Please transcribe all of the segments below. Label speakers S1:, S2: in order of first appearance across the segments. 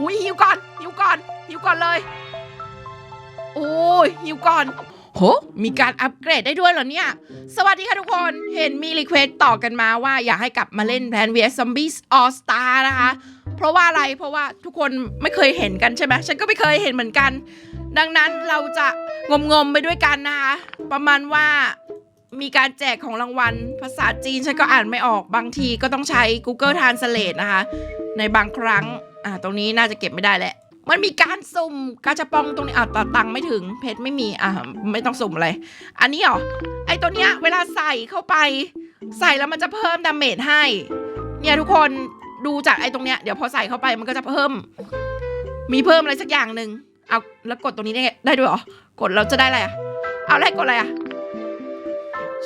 S1: อุ้ยหิวก่อนหิวก่อนหิวก่อนเลยโอ้ยหิวก่อนโหมีการอัปเกรดได้ด้วยเหรอเนี่ย สวัสดีค่ะทุกคนเห็นมีรีเควสต่อกันมาว่าอยากให้กลับมาเล่นแพน vs Zombies All Star นะคะ เพราะว่าอะไรเพราะว่าทุกคนไม่เคยเห็นกันใช่ไหมฉันก็ไม่เคยเห็นเหมือนกัน ดังนั้นเราจะงมงมๆไปด้วยกันนะคะ ประมาณว่ามีการแจกของรางวัล ภาษาจีนฉันก็อ่านไม่ออกบางทีก็ต้องใช้ Google Translate นะคะ ในบางครั้ง อ่าตรงนี้น่าจะเก็บไม่ได้แหละ มันมีการสุ่มกาจะปองตรงนี้อะตัตังไม่ถึงเพชรไม่มีอะไม่ต้องสุ่มอะไร อันนี้เหรอไอตัวเนี้ยเวลาใส่เข้าไป ใส่แล้วมันจะเพิ่มดาเมจให้ เนี่ยทุกคนดูจากไอ้ตรงเนี้ยเดี๋ยวพอใส่เข้าไปมันก็จะเพิ่ม มีเพิ่มอะไรสักอย่างหนึ่งเอาแล้วกดตรงนี้ได้ไงได้ด้วยเหรอกดเราจะได้อะไรอะเอาอะไรกดอะไรอะ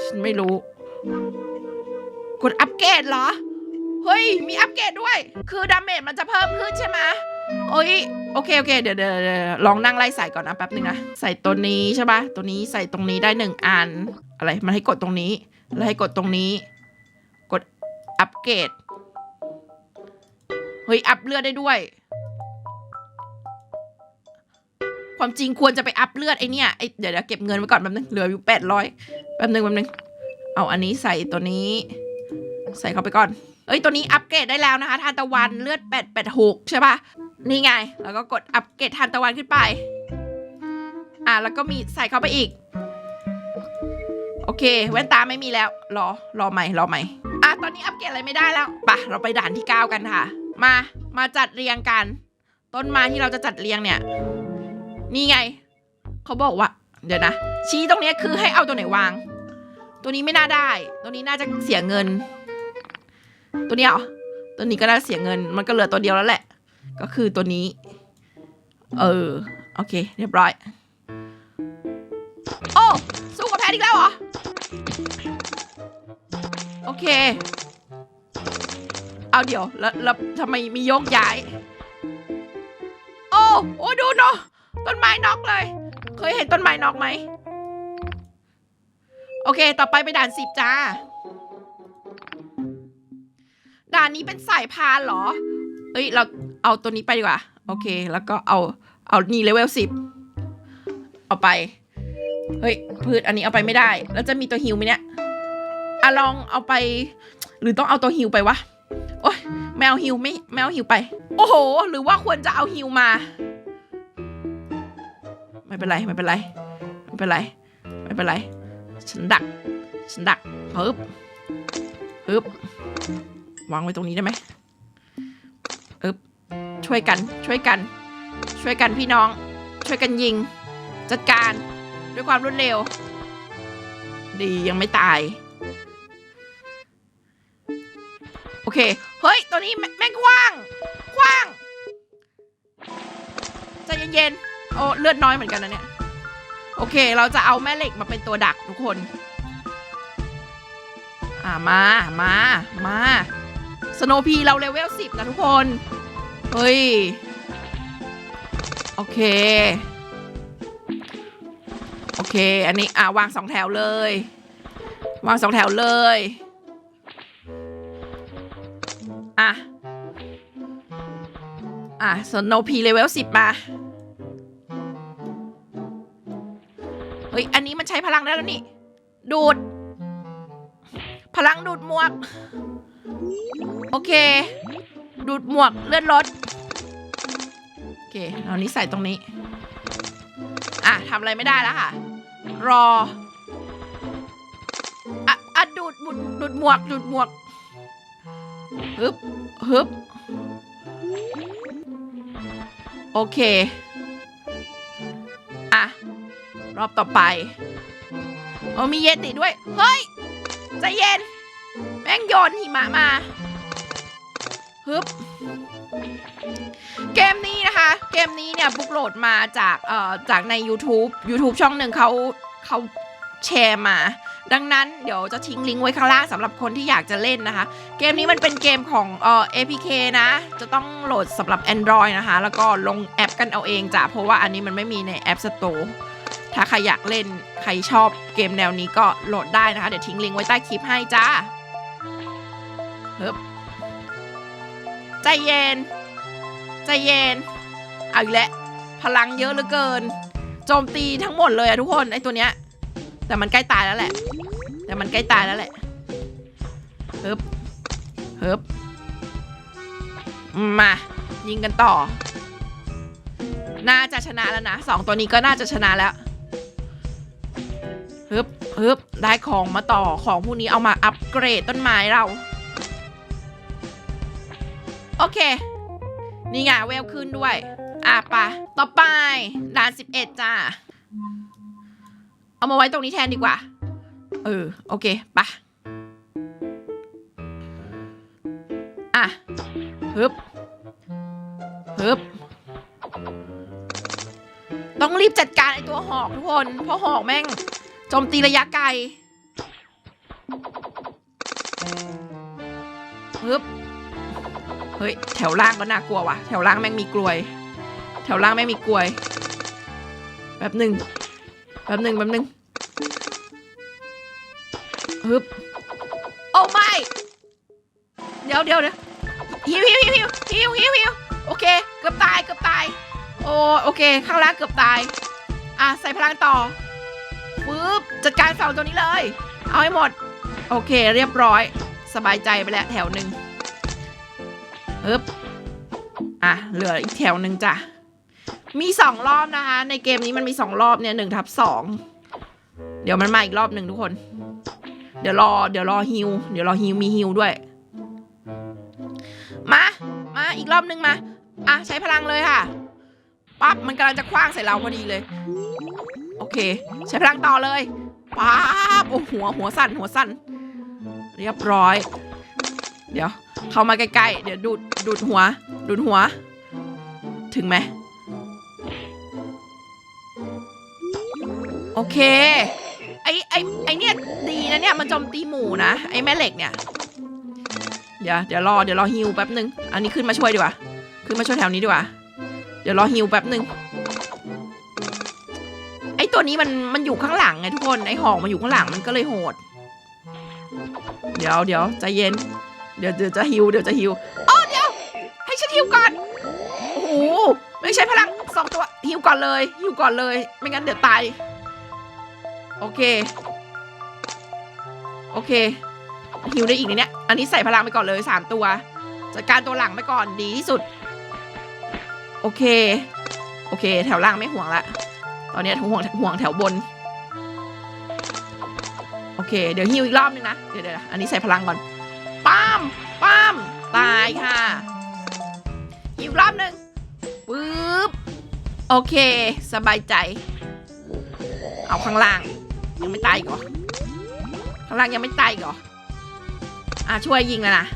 S1: ฉันไม่รู้ กดอัปเกรดเหรอ เฮ้ย มีอัปเกรดด้วย คือดาเมจมันจะเพิ่มขึ้นใช่ไหมโอ้ยโอเค โอเค เดี๋ยวเดี๋ยวลองนั่งไล่ใส่ก่อนนะแป๊บนึงนะ ใส่ตัวนี้ใช่ปะตัวนี้ใส่ตรงนี้ได้หนึ่งอัน อะไร มันให้กดตรงนี้ แล้วให้กดตรงนี้ กดอัปเกรด เฮ้ย อัพเลือดได้ด้วย ความจริงควรจะไปอัพเลือดไอเนี่ยไอเดี๋ยวเดี๋ยวเก็บเงินไว้ก่อนแป๊บนึง เหลืออยู่แปดร้อยแป๊บนึงแป๊บนึง เอาอันนี้ใส่ตัวนี้ ใส่เข้าไปก่อน เอ้ยตัวนี้อัปเกรดได้แล้วนะคะทานตะวันเลือดแปดแปดหกใช่ปะนี่ไง แล้วก็กดอัปเกรดทานตะวันขึ้นไป อะแล้วก็มีใส่เข้าไปอีก โอเคแว่นตาไม่มีแล้ว รอรอใหม่รอใหม่อะตอนนี้อัปเกรดอะไรไม่ได้แล้วไปะเราไปด่านที่ 9 กันค่ะ มามาจัดเรียงกัน ต้นไม้ที่เราจะจัดเรียงเนี่ย นี่ไง เขาบอกว่า เดี๋ยวนะชี้ตรงเนี้ยคือให้เอาตัวไหนวาง ตัวนี้ไม่น่าได้ ตัวนี้น่าจะเสียเงิน ตัวเนี้ยเหรอ ตัวนี้ก็น่าเสียเงิน มันก็เหลือตัวเดียวแล้วแหละ ก็คือตัวนี้ เออ โอเค เรียบร้อย โอ้ สู้กับแพทอีกแล้วเหรอ โอเค เอาเดี๋ยว แล้วแล้วทำไมมีโยกย้าย โอ้ โอ้ดูเนาะ ต้นไม้นอกเลย เคยเห็นต้นไม้นอกไหม โอเค ต่อไปไปด่านสิบจ้า ด่านนี้เป็นสายพานเหรอ เอ้ย เราเอาตัวนี้ไปดีกว่า โอเค แล้วก็เอาเอานี่เลเวลสิบเอาไป เฮ้ย พืชอันนี้เอาไปไม่ได้ แล้วจะมีตัวฮิวไหมเนี่ยอะลองเอาไป หรือต้องเอาตัวฮิวไปวะ โอ้ยแมวฮิวไม่แมวฮิวไป โอ้โห หรือว่าควรจะเอาฮิวมา ไม่เป็นไรไม่เป็นไรไม่เป็นไรไม่เป็นไร ฉันดัก ฉันดักปึ๊บปึ๊บ วางไว้ตรงนี้ได้ไหมเอึบช่วยกันช่วยกัน ช่วยกันพี่น้อง ช่วยกันยิง จัดการด้วยความรวดเร็ว ดียังไม่ตาย โอเค เฮ้ย ตัวนี้แม่แม่งคว้างคว้างใจเย็นๆโอ้เลือดน้อยเหมือนกันนะเนี่ยโอเค เราจะเอาแม่เหล็กมาเป็นตัวดักทุกคน อ่ามา มา มา สโนพีเราเลเวลสิบนะทุกคน เฮ้ย โอเค โอเค อันนี้ อ่าวางสองแถวเลย วางสองแถวเลย อะ อะสโนพีเลเวลสิบมาเฮ้ย อันนี้มันใช้พลังได้แล้วนี่ ดูด พลังดูดมวก โอเค ดูดหมวกเลื่อนรถ โอเค เอานี้ใส่ตรงนี้ อะทำอะไรไม่ได้แล้วค่ะ รอ อะอะดูดดูดดูดหมวก ดูดหมวกฮึบฮึบโอเค อะ รอบต่อไปโอ้มีเยติด้วย เฮ้ย ใจเย็น แม่งโยนหิมะมา ฮึบเกมนี้นะคะ เกมนี้เนี่ยบุกโหลดมาจากเอ่อจากใน YouTube YouTube ช่องหนึ่งเขาเขาแชร์มา ดังนั้นเดี๋ยวจะทิ้งลิงก์ไว้ข้างล่างสำหรับคนที่อยากจะเล่นนะคะ เกมนี้มันเป็นเกมของเอ่อ APK นะ จะต้องโหลดสำหรับ Android นะคะ แล้วก็ลงแอปกันเอาเองจ้ะเพราะว่าอันนี้มันไม่มีใน App Store ถ้าใครอยากเล่นใครชอบเกมแนวนี้ก็โหลดได้นะคะ เดี๋ยวทิ้งลิงก์ไว้ใต้คลิปให้จ้าฮึบ ใจเย็น ใจเย็น เอาอีกแล้วพลังเยอะเหลือเกิน โจมตีทั้งหมดเลยอะทุกคนไอตัวเนี้ย แต่มันใกล้ตายแล้วแหละ แต่มันใกล้ตายแล้วแหละเฮิบเฮิบมา ยิงกันต่อ น่าจะชนะแล้วนะสองตัวนี้ก็น่าจะชนะแล้วฮึบฮึบได้ของมาต่อของพวกนี้เอามาอัปเกรดต้นไม้เรา โอเค นี่ไงเวลขึ้นด้วย อะปะต่อไปด่านสิบเอ็ดจ้า เอามาไว้ตรงนี้แทนดีกว่า เออ โอเคปะอะฮึบฮึบต้องรีบจัดการไอตัวหอกทุกคน เพราะหอกแม่งโจมตีระยะไกลฮึบ ฮ้ยแถวล่างก็น่ากลัวว่ะ แถวล่างแม่งมีกลวย แถวล่างแม่งมีกลวยแป๊บหนึ่งแป๊บหนึ่งแป๊บหนึ่งฮึบโอ้ไม่เดี๋ยวเดี๋ยวเดี๋ยวฮิวฮิวฮิวฮิวฮิวฮิวฮิวโอเค เกือบตายเกือบตาย โอ้โอเค ข้างล่างเกือบตาย อะใส่พลังต่อปึ๊บจัดการสองตัวนี้เลย เอาให้หมด โอเค เรียบร้อย สบายใจไปแล้วแถวหนึ่ง ปึ๊บอะ เหลืออีกแถวหนึ่งจ้ะ มีสองรอบนะคะ ในเกมนี้มันมีสองรอบเนี่ยหนึ่งทับสองเดี๋ยวมันมาอีกรอบหนึ่งทุกคน เดี๋ยวรอ เดี๋ยวรอฮิว เดี๋ยวรอฮิวมีฮิวด้วย มา มาอีกรอบหนึ่งมา อะ ใช้พลังเลยค่ะ ปั๊บ มันกำลังจะคว้างใส่เราพอดีเลย โอเค ใช้พลังต่อเลย ปั๊บ โอ้หัวหัวสั่นหัวสั่น เรียบร้อย เดี๋ยว เข้ามาใกล้ๆ เดี๋ยวดูดดูดหัว ดูดหัว ถึงไหม โอเค ไอไอไอเนี่ยดีนะเนี่ย มันโจมตีหมูนะ ไอแม่เหล็กเนี่ย เดี๋ยวเดี๋ยวรอเดี๋ยวรอฮิวแป๊บนึง อันนี้ขึ้นมาช่วยดีกว่า ขึ้นมาช่วยแถวนี้ดีกว่า เดี๋ยวรอฮิวแป๊บหนึ่งไอตัวนี้มันมันอยู่ข้างหลังไงทุกคนไอหอกมันอยู่ข้างหลังมันก็เลยโหด เดี๋ยวเดี๋ยวใจเย็น ดี๋ยวเดี๋ยวจะฮิวเดี๋ยวจะฮิวอ๋อเดี๋ยว ให้ฉันฮิวก่อน โอ้โห ไม่ใช้พลังสองตัวฮิวก่อนเลยฮิวก่อนเลย ไม่งั้นเดี๋ยวตาย โอเค โอเคฮิวได้อีกในเนี้ยอันนี้ใส่พลังไปก่อนเลยสามตัวจัดการตัวหลังไปก่อนดีที่สุด โอเค โอเค แถวล่างไม่ห่วงละ ตอนนี้ห่วงห่วงแถวบน โอเค เดี๋ยวฮิวอีกรอบนึงนะ เดี๋ยวเดี๋ยวอันนี้ใส่พลังก่อน ป้ามป้ามตายค่ะฮิวอีกรอบหนึ่งปึ๊บ โอเค สบายใจ เอาข้างล่าง ยังไม่ตายกเหรอข้างล่างยังไม่ตายกเหรออะช่วยยิงแล้วนะ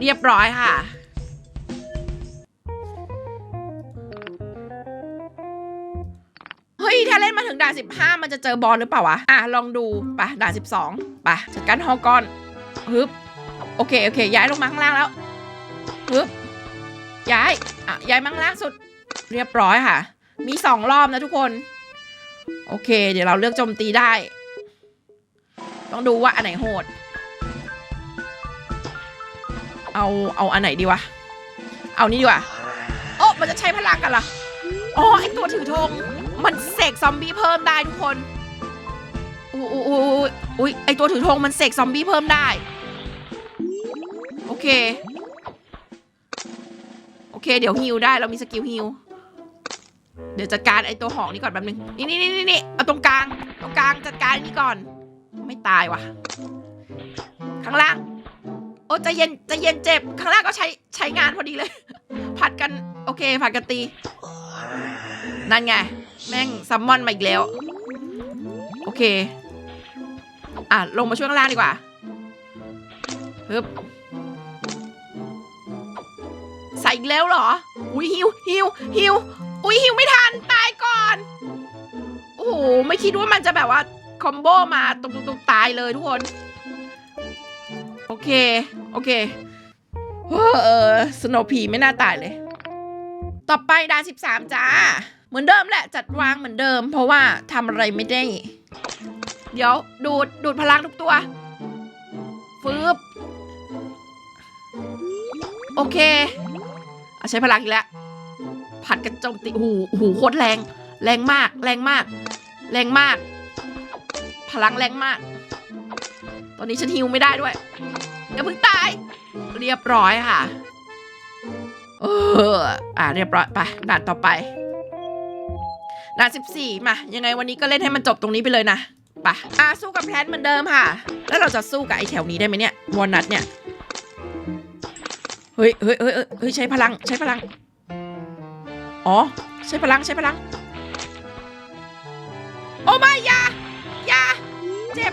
S1: เรียบร้อยค่ะเฮ้ยถ้าเล่นมาถึงด่านสิบห้ามันจะเจอบอลหรือเปล่าวะ อะ ลองดู ไปะด่านสิบสองไปะจัดการฮอกอนฮึบ โอเคโอเค ย้ายลงมาข้างล่างแล้วฮึบย้ายอะย้ายมาข้างล่างสุดเรียบร้อยค่ะ มีสองรอบนะทุกคน โอเค เดี๋ยวเราเลือกโจมตีได้ ต้องดูว่าอันไหนโหด เอาเอาอันไหนดีวะ เอานี่ดีกว่าโอ้มันจะใช้พลังกันเหรออ๋อไอตัวถือธงมันเสกซอมบี้เพิ่มได้ทุกคนอุ้ยอุ้ยอุ้ยอุ้ยไอตัวถือธงมันเสกซอมบี้เพิ่มได้ เค โอเค เดี๋ยวฮิวได้เรามีสกิลฮิวเดี๋ยวจัดการไอตัวหอกนี่ก่อนแป๊บนึง นี่นี่นี่นี่เอาตรงกลาง ตรงกลางจัดการนี่ก่อน ไม่ตายว่ะ ข้างล่าง โอ้ใจเย็นใจเย็นเจ็บ ข้างล่างก็ใช้ใช้งานพอดีเลย ผัดกัน โอเค ผัดกันตี นั่นไง แม่งซัมมอนมาอีกแล้ว โอเค อะ ลงมาช่วยข้างล่างดีกว่าฮึบ ใส่อีกแล้วเหรอ อุ้ยฮิวฮิวฮิวอุ้ยฮิวไม่ทันตายก่อน โอ้โหไม่คิดว่ามันจะแบบว่าคอมโบมาตุกตุกตุกตายเลยทุกคน โอเค โอเค เออสโนพีไม่น่าตายเลย ต่อไปดานสิบสามจ้า เหมือนเดิมแหละจัดวางเหมือนเดิม เพราะว่าทำอะไรไม่ได้ เดี๋ยว ดูด ดูดพลังทุกตัวฟืบโอเค ใช้พลังอีกแล้ว ผัดกันโจมตีโอ้โหโอ้โคตรแรง แรงมาก แรงมาก แรงมาก พลังแรงมาก ตอนนี้ฉันฮิวไม่ได้ด้วยอย่าเพิ่งตาย เรียบร้อยค่ะ เออ อ่าเรียบร้อยไปด่านต่อไปด่านสิบสี่มา ยังไงวันนี้ก็เล่นให้มันจบตรงนี้ไปเลยนะไปอ่าสู้กับแพลนเหมือนเดิมค่ะ แล้วเราจะสู้กับไอ้แถวนี้ได้ไหมเนี่ยวอลนัทเนี่ย เฮ้ยเฮ้ยเฮ้ยเฮ้ยใช้พลังใช้พลัง อ๋อ ใช้พลังใช้พลัง โอ้ไม่ย่าย่าเจ็บ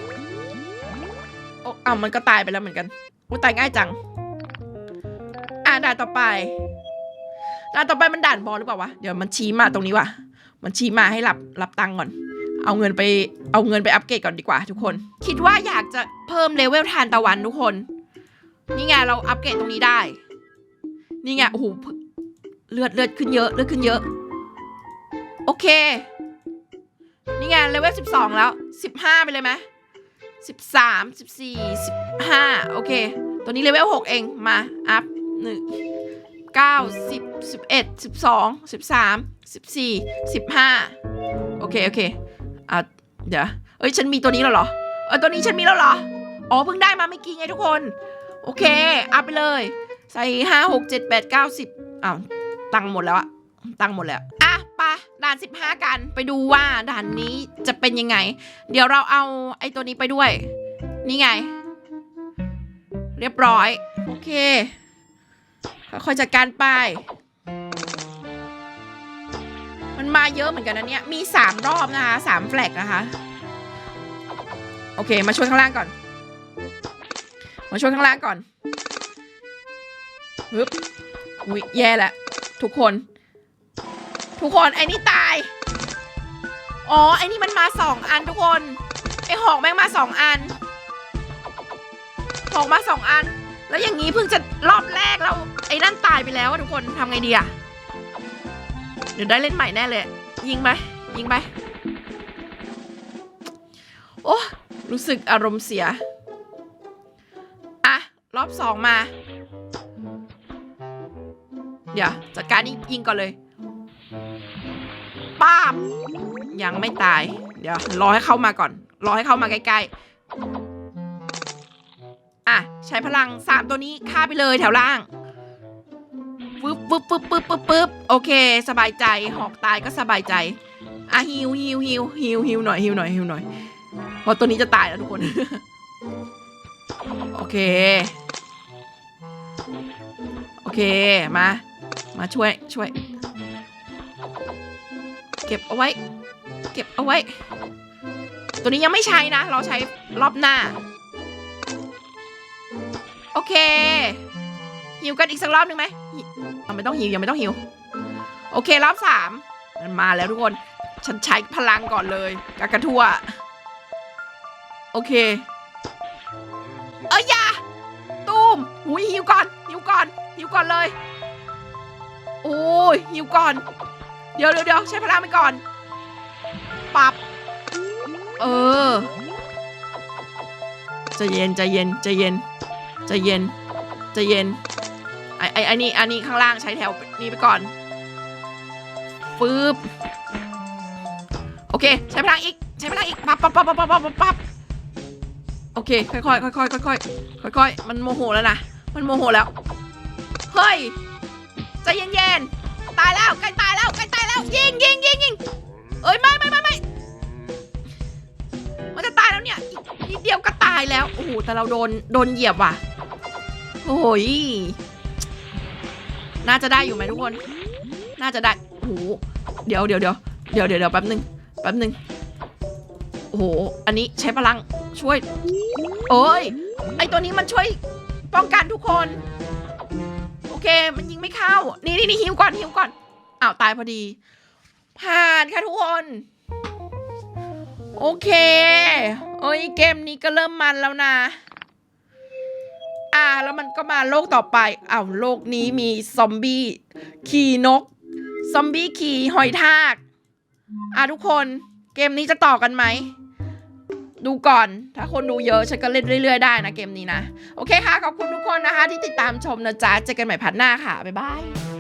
S1: โอ้อ้าวมันก็ตายไปแล้วเหมือนกันโอ้ตายง่ายจัง อ่าด่านต่อไปด่านต่อไปมันด่านบอลหรือเปล่าวะ เดี๋ยวมันชี้มาตรงนี้ว่ะ มันชี้มาให้รับรับตังก่อน เอาเงินไปเอาเงินไปอัปเกรดก่อนดีกว่า ทุกคน คิดว่าอยากจะเพิ่มเลเวลทานตะวันทุกคน นี่ไงเราอัปเกรดตรงนี้ได้ นี่ไง โอ้โห เลือดเลือดขึ้นเยอะ เลือดขึ้นเยอะ โอเค นี่ไง เลเวลสิบสองแล้วสิบห้าไปเลยไหมสิบสามสิบสี่สิบห้าโอเค ตัวนี้เลเวลหกเอง มา อัพหนึ่งเก้าสิบสิบเอ็ดสิบสองสิบสามสิบสี่สิบห้าโอเค โอเคอะเดี๋ยว เอ้ย ฉันมีตัวนี้แล้วเหรอ เออตัวนี้ฉันมีแล้วเหรอ อ๋อ เพิ่งได้มาเมื่อกี้ไงทุกคน โอเค อัพไปเลย ใส่ห้าหกเจ็ดแปดเก้าสิบอ้าวตังค์หมดแล้วอะตังค์หมดแล้วอะไปะด่านสิบห้ากันไปดูว่าด่านนี้จะเป็นยังไง เดี๋ยวเราเอาไอ้ตัวนี้ไปด้วย นี่ไง เรียบร้อย โอเคค่อยจัดการไป มันมาเยอะเหมือนกันนะเนี่ย มีสามรอบนะคะสามแฟลกนะคะ โอเค มาช่วยข้างล่างก่อน มาช่วยข้างล่างก่อน ฮึบอุ้ยแย่แหละ ทุกคน ทุกคนไอ้นี่ตาย อ๋อ ไอ้นี่มันมาสองอันทุกคน ไอ้หอกแม่งมาสองอัน หอกมาสองอัน แล้วอย่างนี้เพิ่งจะรอบแรกเราไอ้นั่นตายไปแล้วทุกคนทำไงดีอะเดี๋ยวได้เล่นใหม่แน่เลย ยิงไป ยิงไป โอ้ รู้สึกอารมณ์เสีย อะ รอบสองมา เดี๋ยวจัดการนี่ยิงก่อนเลยป้าบยังไม่ตาย เดี๋ยวรอให้เข้ามาก่อน รอให้เข้ามาใกล้ๆ อะ ใช้พลังสามตัวนี้ฆ่าไปเลยแถวล่างปึ๊บปึ๊บปึ๊บปึ๊บปึ๊บปึ๊บโอเค สบายใจหอกตายก็สบายใจ อะฮิวฮิวฮิวฮิวฮิวหน่อยฮิวหน่อยฮิวหน่อยเพราะตัวนี้จะตายแล้วทุกคน โอเค โอเคมา มาช่วยช่วย เก็บเอาไว้ เก็บเอาไว้ ตัวนี้ยังไม่ใช้นะ เราใช้รอบหน้า โอเคหิวกันอีกสักรอบหนึ่งไหมหิเอาไม่ต้องหิวยังไม่ต้องหิวโอเครอบสามมันมาแล้วทุกคน ฉันใช้พลังก่อนเลยกากระทั่ว โอเค เอ้ยอยาตูมหุยหิวก่อนหิวก่อนหิวก่อนเลย โอ้ยหิวก่อน เดี๋ยวเดี๋ยวเดี๋ยวใช้พลังไปก่อน ปรับ เออใจะเย็นใจะเย็นใจะเย็นใจะเย็นใจะเย็นไอไอไอนี่อันนี้ข้างล่างใช้แถวนี้ไปก่อนฟืบโอเค ใช้พลังอีก ใช้พลังอีกปับปั๊บปั๊บปั๊บปั๊บปั๊บปั๊บโอเค ค่อยๆค่อยๆค่อยๆค่อยๆมันโมโหแล้วนะ มันโมโหแล้ว เฮ้ย ใจเย็นๆ ตายแล้วใกล้ตายแล้วใกล้ตายแล้วยิงยิงยิงยิงเอ้ยไม่ไม่ไม่ไม่มันจะตายแล้วเนี่ยอีกนิดเดียวก็ตายแล้วโอ้โหแต่เราโดนโดนเหยียบว่ะโอ้ยน่าจะได้อยู่ไหมทุกคน น่าจะได้โอ้โหเดี๋ยวเดี๋ยวเดี๋ยวเดี๋ยวเดี๋ยวเดี๋ยวแป๊บนึงแป๊บนึงโอ้โห อันนี้ใช้พลังช่วย โอ้ย ไอตัวนี้มันช่วยป้องกันทุกคน เค มันยิงไม่เข้า นี่นี่นี่ฮิวก่อนฮิวก่อนอ้าวตายพอดี ผ่านค่ะทุกคน โอเคโอ้ยเกมนี้ก็เริ่มมันแล้วนะ อ่าแล้วมันก็มาโลกต่อไปอ้าวโลกนี้มีซอมบี้ขี่นก ซอมบี้ขี่หอยทาก อะทุกคน เกมนี้จะต่อกันไหม ดูก่อน ถ้าคนดูเยอะฉันก็เล่นเรื่อย ๆ ได้นะเกมนี้นะ โอเคค่ะ ขอบคุณทุกคนนะคะ ที่ติดตามชมนะจ๊ะเจอกันใหม่พัดหน้าค่ะ บ๊ายบาย